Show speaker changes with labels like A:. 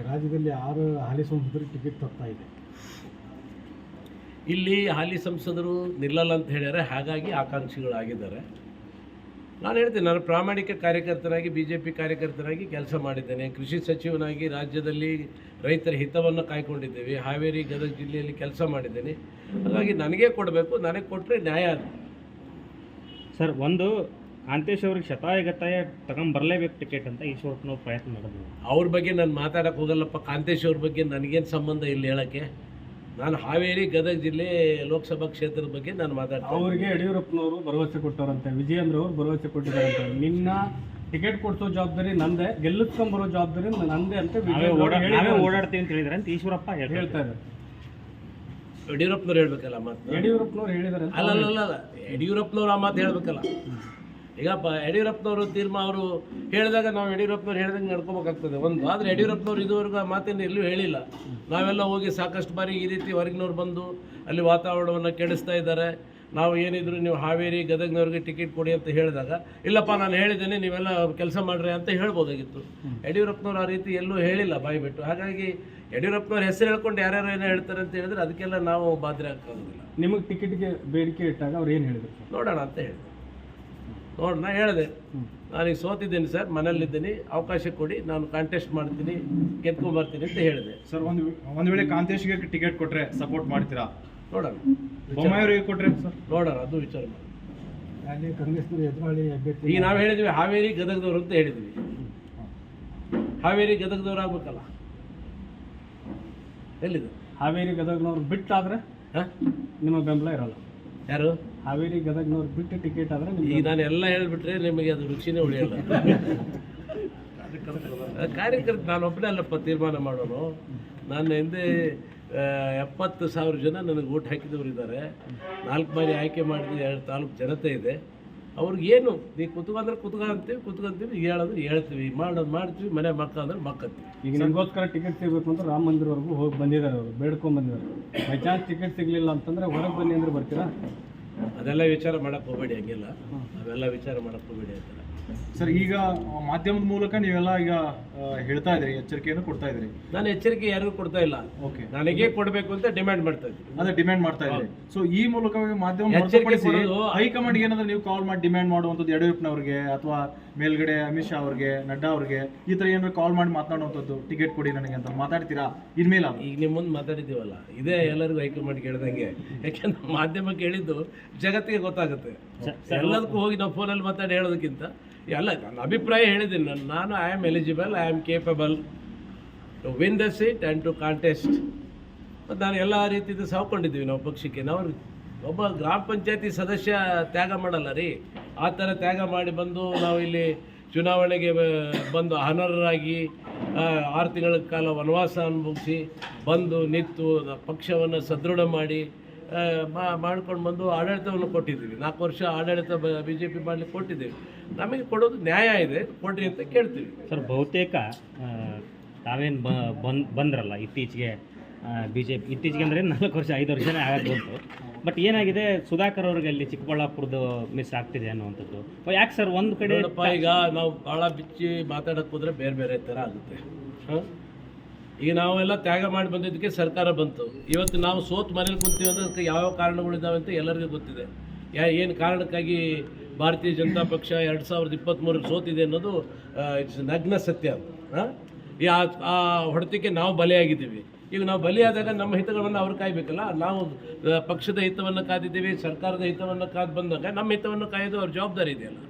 A: ಈಗ ರಾಜ್ಯದಲ್ಲಿ ಆರು ಹಾಲಿ ಸಂಸದರು ಟಿಕೆಟ್ ತರ್ತಾ ಇದೆ.
B: ಇಲ್ಲಿ ಹಾಲಿ ಸಂಸದರು ನಿಲ್ಲಲ್ಲ ಅಂತ ಹೇಳ್ಯಾರೆ ಹಾಗಾಗಿ ಆಕಾಂಕ್ಷಿಗಳಾಗಿದ್ದಾರೆ. ನಾನು ಹೇಳ್ತೀನಿ ನಾನು ಪ್ರಾಮಾಣಿಕ ಕಾರ್ಯಕರ್ತನಾಗಿ ಬಿ ಜೆ ಪಿ ಕಾರ್ಯಕರ್ತನಾಗಿ ಕೆಲಸ ಮಾಡಿದ್ದೇನೆ. ಕೃಷಿ ಸಚಿವನಾಗಿ ರಾಜ್ಯದಲ್ಲಿ ರೈತರ ಹಿತವನ್ನು ಕಾಯ್ಕೊಂಡಿದ್ದೇವೆ. ಹಾವೇರಿ ಗದಗ ಜಿಲ್ಲೆಯಲ್ಲಿ ಕೆಲಸ ಮಾಡಿದ್ದೇನೆ. ಹಾಗಾಗಿ ನನಗೇ ಕೊಡಬೇಕು ನನಗೆ ಕೊಟ್ಟರೆ ನ್ಯಾಯ ಅದು.
C: ಸರ್ ಒಂದು ಕಾಂತೇಶ್ ಅವ್ರಿಗೆ ಶತಾಯಗತಾಯ ತಗೊಂಬರ್ಲೇಬೇಕು ಟಿಕೆಟ್ ಅಂತ ಈಶ್ವರಪ್ಪನವ್ರು ಪ್ರಯತ್ನ ಮಾಡಿದ್ರು
B: ಅವ್ರ ಬಗ್ಗೆ ನಾನು ಮಾತಾಡಕ್ಕೆ ಹೋಗಲ್ಲಪ್ಪ. ಕಾಂತೇಶ್ ಅವ್ರ ಬಗ್ಗೆ ನನಗೇನು ಸಂಬಂಧ ಇಲ್ಲಿ ಹೇಳೋಕ್ಕೆ. ನಾನು ಹಾವೇರಿ ಗದಗ ಜಿಲ್ಲೆ ಲೋಕಸಭಾ ಕ್ಷೇತ್ರದ ಬಗ್ಗೆ ನಾನು ಮಾತಾಡ್ತೀನಿ.
A: ಅವರಿಗೆ ಯಡಿಯೂರಪ್ಪನವರು ಭರವಸೆ ಕೊಟ್ಟವರಂತೆ ವಿಜಯೇಂದ್ರ ಅವರು ಭರವಸೆ ಕೊಟ್ಟಿದ್ದಾರಂತೆ. ನಿನ್ನ ಟಿಕೆಟ್ ಕೊಡಿಸೋ ಜವಾಬ್ದಾರಿ ನಂದೆ ಗೆಲ್ಲಿಸ್ಕೊಂಬರೋ ಜವಾಬ್ದಾರಿ ನಂದೆ ಅಂತ
C: ನಾವೇ
A: ವಿಜಯೇಂದ್ರ
C: ಓಡಾ ನಾವೇ ಓಡಾಡ್ತೀವಿ ಅಂತ ಹೇಳಿದ್ರೆ ಅಂತ ಈಶ್ವರಪ್ಪ ಹೇಳ್ತಾರೆ.
A: ಹೇಳ್ತಾ ಇದ್ದಾರೆ
B: ಯಡಿಯೂರಪ್ಪನವ್ರು ಹೇಳ್ಬೇಕಲ್ಲ ಮಾತು
A: ಯಡಿಯೂರಪ್ಪನವ್ರು ಹೇಳಿದಾರೆ
B: ಅಲ್ಲ ಅಲ್ಲ ಅಲ್ಲ ಅಲ್ಲ ಯಡಿಯೂರಪ್ಪನವ್ರು ಆ ಮಾತು ಹೇಳ್ಬೇಕಲ್ಲ. ಈಗ ಪ ಯಡಿಯೂರಪ್ಪನವರು ತೀರ್ಮಾನ ಅವರು ಹೇಳಿದಾಗ ನಾವು ಯಡಿಯೂರಪ್ಪನವ್ರು ಹೇಳಿದಂಗೆ ನಡ್ಕೋಬೇಕಾಗ್ತದೆ. ಒಂದು ಆದರೆ ಯಡಿಯೂರಪ್ಪನವ್ರು ಇದುವರೆಗೂ ಆ ಮಾತನ್ನು ಎಲ್ಲೂ ಹೇಳಿಲ್ಲ. ನಾವೆಲ್ಲ ಹೋಗಿ ಸಾಕಷ್ಟು ಬಾರಿ ಈ ರೀತಿ ಹೊರಗಿನವ್ರು ಬಂದು ಅಲ್ಲಿ ವಾತಾವರಣವನ್ನು ಕೆಡಿಸ್ತಾ ಇದ್ದಾರೆ. ನಾವು ಏನಿದ್ರು ನೀವು ಹಾವೇರಿ ಗದಗ್ನವ್ರಿಗೆ ಟಿಕೆಟ್ ಕೊಡಿ ಅಂತ ಹೇಳಿದಾಗ ಇಲ್ಲಪ್ಪ ನಾನು ಹೇಳಿದ್ದೇನೆ ನೀವೆಲ್ಲ ಕೆಲಸ ಮಾಡ್ರಿ ಅಂತ ಹೇಳ್ಬೋದಾಗಿತ್ತು. ಯಡಿಯೂರಪ್ಪನವ್ರು ಆ ರೀತಿ ಎಲ್ಲೂ ಹೇಳಿಲ್ಲ ಬಾಯಿ ಬಿಟ್ಟು ಹಾಗಾಗಿ ಯಡಿಯೂರಪ್ಪನವ್ರ ಹೆಸರು ಹೇಳ್ಕೊಂಡು ಯಾರ್ಯಾರು ಏನೋ ಹೇಳ್ತಾರೆ ಅಂತ ಹೇಳಿದ್ರೆ ಅದಕ್ಕೆಲ್ಲ ನಾವು ಬಾದ್ರೆ ಹಾಕೋದಿಲ್ಲ
A: ನಿಮಗೆ ಟಿಕೆಟ್ಗೆ ಬೇಡಿಕೆ ಇಟ್ಟಾಗ ಅವ್ರು ಏನು ಹೇಳಿದ್ರು?
B: ನೋಡೋಣ ಅಂತ ಹೇಳಿದೆ ನೋಡ ನಾ ಹೇಳಿದೆ ನಾನೀಗ ಸೋತಿದ್ದೀನಿ ಸರ್ ಮನೇಲಿದ್ದೀನಿ ಅವಕಾಶ ಕೊಡಿ ನಾನು ಕಾಂಟೆಸ್ಟ್ ಮಾಡ್ತೀನಿ ಗೆದ್ಕೊಂಬರ್ತೀನಿ ಅಂತ ಹೇಳಿದೆ.
D: ಸರ್ ಒಂದು ಒಂದು ವೇಳೆ ಕಾಂತೇಶ್ಗೆ ಟಿಕೆಟ್ ಕೊಟ್ಟರೆ ಸಪೋರ್ಟ್ ಮಾಡ್ತೀರಾ?
B: ನೋಡೋಣ.
D: ಬೊಮ್ಮಾಯಿಯವರಿಗೆ ಕೊಟ್ಟರೆ ಸರ್?
B: ನೋಡೋಣ ಅದು ವಿಚಾರ ಮಾಡಿ
A: ಅಲ್ಲಿ ಎದುರಾಳಿ ಅಭ್ಯರ್ಥಿ
B: ಈಗ ನಾವು ಹೇಳಿದ್ವಿ ಹಾವೇರಿ ಗದಗದವರು ಅಂತ ಹೇಳಿದ್ವಿ. ಹಾವೇರಿ ಗದಗದವ್ರು ಆಗ್ಬೇಕಲ್ಲ. ಎಲ್ಲಿದೆ?
A: ಹಾವೇರಿ ಗದಗ್ನವ್ರು ಬಿಟ್ಟಾದರೆ
B: ಹಾಂ?
A: ನಿಮ್ಮ ಬೆಂಬಲ ಇರಲ್ಲ.
B: ಯಾರು?
A: ಹಾವೇರಿ ಗದಗ್ನವ್ರು ಬಿಟ್ಟು ಟಿಕೆಟ್ ಆದ್ರೆ
B: ಈಗ ನಾನು ಎಲ್ಲ ಹೇಳಿಬಿಟ್ರೆ ನಿಮಗೆ ಅದು ರುಚಿನೇ ಉಳಿಯಲ್ಲ. ಕಾರ್ಯಕರ್ತ ನಾನು ಒಬ್ಬನೇ ಅಲ್ಲಪ್ಪ ತೀರ್ಮಾನ ಮಾಡೋನು ನನ್ನ ಹಿಂದೆ ಎಪ್ಪತ್ತು ಸಾವಿರ ಜನ ನನಗೆ ಓಟ್ ಹಾಕಿದವರು ಇದ್ದಾರೆ. ನಾಲ್ಕು ಬಾರಿ ಆಯ್ಕೆ ಮಾಡಿದ ಎರಡು ತಾಲೂಕು ಜನತೆ ಇದೆ. ಅವ್ರಿಗೆ ಏನು? ನೀ ಕುತ್ಕೊಂಡ್ರೆ ಕುತ್ಕೊಂತೀವಿ ಕುತ್ಕೊಂತೀವಿ ಹೇಳೋದು ಹೇಳ್ತೀವಿ. ಮಾಡೋದು ಮಾಡ್ತೀವಿ ಮನೆ ಮಕ್ಕ ಅಂದ್ರೆ ಮಕ್ಕತ್ತೀವಿ
A: ಈಗ ನಿಮಗೋಸ್ಕರ ಟಿಕೆಟ್ ಸಿಗಬೇಕು ಅಂದ್ರೆ ರಾಮ ಮಂದಿರವರೆಗೂ ಹೋಗಿ ಬಂದಿದ್ದಾರೆ ಅವರು ಬೇಡ್ಕೊಂಡ್ ಬಂದಿದ್ದಾರೆ. ಬೈ ಚಾನ್ಸ್ ಟಿಕೆಟ್ ಸಿಗಲಿಲ್ಲ ಅಂತಂದ್ರೆ ಹೊರಗೆ ಬನ್ನಿ ಅಂದ್ರೆ ಬರ್ತೀರಾ?
B: ಅದೆಲ್ಲ ವಿಚಾರ ಮಾಡಕ್ಕೆ ಹೋಗಬೇಡಿ ಹಂಗಿಲ್ಲ. ಅವೆಲ್ಲ ವಿಚಾರ ಮಾಡಕ್ಕೆ ಹೋಗಬೇಡಿ ಅಂತ
D: ಸರ್ ಈಗ ಮಾಧ್ಯಮದ ಮೂಲಕ ನೀವೆಲ್ಲ ಈಗ ಹೇಳ್ತಾ ಇದ್ರಿ ಎಚ್ಚರಿಕೆಯನ್ನು ಕೊಡ್ತಾ ಇದ್ರಿ.
B: ನಾನು ಎಚ್ಚರಿಕೆ ಯಾರಿಗೂ ಕೊಡ್ತಾ ಇಲ್ಲ.
D: ಓಕೆ.
B: ನನಗೆ ಕೊಡಬೇಕು ಅಂತ ಡಿಮ್ಯಾಂಡ್ ಮಾಡ್ತಾ ಇದ್ದೀನಿ.
D: ಅದೇ ಡಿಮ್ಯಾಂಡ್ ಮಾಡ್ತಾ ಇದ್ದೀನಿ ಸೊ ಈ ಮೂಲಕವಾಗಿ ಮಾಧ್ಯಮ ಹೈಕಮಾಂಡ್ ಏನಾದ್ರೂ ನೀವು ಕಾಲ್ ಮಾಡಿ ಡಿಮ್ಯಾಂಡ್ ಮಾಡುವಂಥದ್ದು ಯಡಿಯೂರಪ್ಪನವ್ರಿಗೆ ಅಥವಾ ಮೇಲ್ಗಡೆ ಅಮಿತ್ ಶಾ ಅವ್ರಿಗೆ ನಡ್ಡಾ ಅವ್ರಿಗೆ ಈ ತರ ಏನಾದ್ರು ಕಾಲ್ ಮಾಡಿ ಮಾತನಾಡುವಂಥದ್ದು ಟಿಕೆಟ್ ಕೊಡಿ ನನಗೆ ಅಂತ ಮಾತಾಡ್ತೀರಾ? ಇನ್ಮೇಲೆ
B: ಈಗ ನಿಮ್ಮ ಮುಂದೆ ಮಾತಾಡಿದ್ದೀವಲ್ಲ ಇದೇ ಎಲ್ಲರಿಗೂ ಹೈಕಮಾಂಡ್ ಕೇಳ್ದಂಗೆ. ಯಾಕೆಂದ್ರೆ ಮಾಧ್ಯಮಕ್ಕೆ ಹೇಳಿದ್ದು ಜಗತ್ತಿಗೆ ಗೊತ್ತಾಗುತ್ತೆ. ಎಲ್ಲದಕ್ಕೂ ಹೋಗಿ ನಾವು ಫೋನಲ್ಲಿ ಮಾತಾಡಿ ಹೇಳೋದಕ್ಕಿಂತ. ಎಲ್ಲ ನನ್ನ ಅಭಿಪ್ರಾಯ ಹೇಳಿದ್ದೀನಿ. ನಾನು ನಾನು I am eligible I am capable to win the seat and to contest ಮತ್ತು ನಾನು ಎಲ್ಲ ರೀತಿಯಿಂದ ಸಾಕೊಂಡಿದ್ದೀವಿ ನಾವು ಪಕ್ಷಕ್ಕೆ. ನಾವು ಒಬ್ಬ ಗ್ರಾಮ ಪಂಚಾಯತಿ ಸದಸ್ಯ ತ್ಯಾಗ ಮಾಡಲ್ಲ ರೀ. ಆ ಥರ ತ್ಯಾಗ ಮಾಡಿ ಬಂದು ನಾವು ಇಲ್ಲಿ ಚುನಾವಣೆಗೆ ಬಂದು ಅನರ್ಹರಾಗಿ ಆರು ತಿಂಗಳ ಕಾಲ ವನವಾಸ ಅನುಭವಿಸಿ ಬಂದು ನಿಂತು ಪಕ್ಷವನ್ನು ಸದೃಢ ಮಾಡಿ ಮಾಡ್ಕೊಂಡು ಬಂದು ಆಡಳಿತವನ್ನು ಕೊಟ್ಟಿದ್ದೀವಿ. ನಾಲ್ಕು ವರ್ಷ ಆಡಳಿತ ಬಿ ಜೆ ಪಿ ಮಾಡಲಿಕ್ಕೆ ಕೊಟ್ಟಿದ್ದೀವಿ. ನಮಗೆ ಕೊಡೋದು ನ್ಯಾಯ ಇದೆ, ಕೊಡ್ರಿ ಅಂತ ಕೇಳ್ತೀವಿ.
C: ಸರ್, ಬಹುತೇಕ ತಾವೇನು ಬಂದ್, ಬಂದ್ರಲ್ಲ ಇತ್ತೀಚೆಗೆ ಬಿ ಜೆ ಪಿ ಇತ್ತೀಚೆಗೆ ಅಂದರೆ ನಾಲ್ಕು ವರ್ಷ, ಐದು ವರ್ಷನೇ ಆಗೋದು ಬಂತು. ಬಟ್ ಏನಾಗಿದೆ? ಸುಧಾಕರ್ ಅವ್ರಿಗೆ ಅಲ್ಲಿ ಚಿಕ್ಕಬಳ್ಳಾಪುರದ ಮಿಸ್ ಆಗ್ತಿದೆ ಅನ್ನುವಂಥದ್ದು. ಯಾಕೆ ಸರ್ ಒಂದು ಕಡೆ
B: ಈಗ ನಾವು ಭಾಳ ಬಿಚ್ಚಿ ಮಾತಾಡಕ್ಕೆ ಹೋದ್ರೆ ಬೇರೆ ಬೇರೆ ಥರ ಆಗುತ್ತೆ. ಈಗ ನಾವೆಲ್ಲ ತ್ಯಾಗ ಮಾಡಿ ಬಂದಿದ್ದಕ್ಕೆ ಸರ್ಕಾರ ಬಂತು. ಇವತ್ತು ನಾವು ಸೋತ್ ಮನೇಲಿ ಕುಂತೀವಿ ಅಂದ್ರೆ ಅದಕ್ಕೆ ಯಾವ ಕಾರಣಗಳಿದ್ದಾವೆ ಅಂತ ಎಲ್ಲರಿಗೂ ಗೊತ್ತಿದೆ. ಯಾ, ಏನು ಕಾರಣಕ್ಕಾಗಿ ಭಾರತೀಯ ಜನತಾ ಪಕ್ಷ ಎರಡು ಸಾವಿರದ ಇಪ್ಪತ್ತ್ಮೂರಕ್ಕೆ ಸೋತಿದೆ ಅನ್ನೋದು ಇಟ್ಸ್ ನಗ್ನ ಸತ್ಯ ಹಾಂ? ಆ ಹೊಡೆತಕ್ಕೆ ನಾವು ಬಲಿಯಾಗಿದ್ದೀವಿ. ಈಗ ನಾವು ಬಲಿಯಾದಾಗ ನಮ್ಮ ಹಿತಗಳನ್ನು ಅವ್ರು ಕಾಯಬೇಕಲ್ಲ? ನಾವು ಪಕ್ಷದ ಹಿತವನ್ನು ಕಾದಿದ್ದೀವಿ, ಸರ್ಕಾರದ ಹಿತವನ್ನು ಕಾದು ಬಂದಾಗ ನಮ್ಮ ಹಿತವನ್ನು ಕಾಯೋದು ಅವ್ರ ಜವಾಬ್ದಾರಿ ಇದೆಯಲ್ಲ?